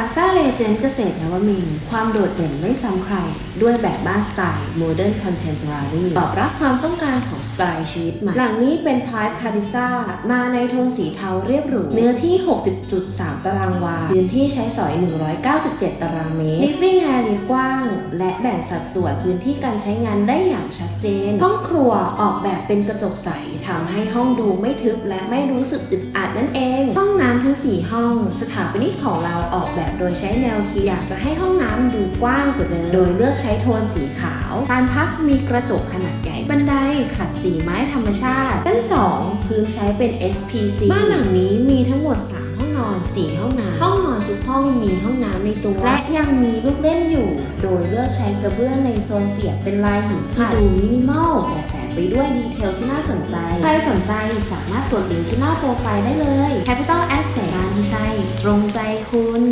าซาเรเจนเกษตรนวมินความโดดเด่นไม่ซ้ำใคร ด้วยแบบบ้านสไตล์โมเดิร์นคอนเทม p อรารีตอบรับความต้องการของสไตล์ชีวิตใหม่ หลังนี้เป็นทายคาริซ่า มาในโทนสีเทาเรียบหรู เนื้อที่ 60.3 ตารางวา พื้นที่ใช้สอย 197 ตารางเมตร living area กว้าง และแบ่งสัดส่วนพื้นที่การใช้งานได้อย่างชัดเจน ห้องครัวออกแบบเป็นกระจกใสทำให้ห้องดูไม่ทึบและไม่รู้สึกอึดอัดนั่นเอง สถาปนิกของเราออกแบบโดยใช้แนวคิดอยากจะให้ห้องน้ำดูกว้างกว่าเดิม โดยเลือกใช้โทนสีขาว การพักมีกระจกขนาดใหญ่ บันไดขัดสีไม้ธรรมชาติ ชั้น 2 พื้นใช้เป็น SPC บ้านหลังนี้มีทั้งหมด 3 ห้องนอน 4 ห้องน้ำ ห้องนอนทุกห้องมีห้องน้ำในตัว และยังมีลูกเล่นอยู่ โดยเลือกใช้กระเบื้องในโซนเปียกเป็นลายหินที่ดูมินิมอลแต่แฝงไปด้วยดีเทลที่น่าสนใจ ใครสนใจสามารถกดลิงก์ที่หน้าโปรไฟล์ได้เลย Capital ตรงใจคุณ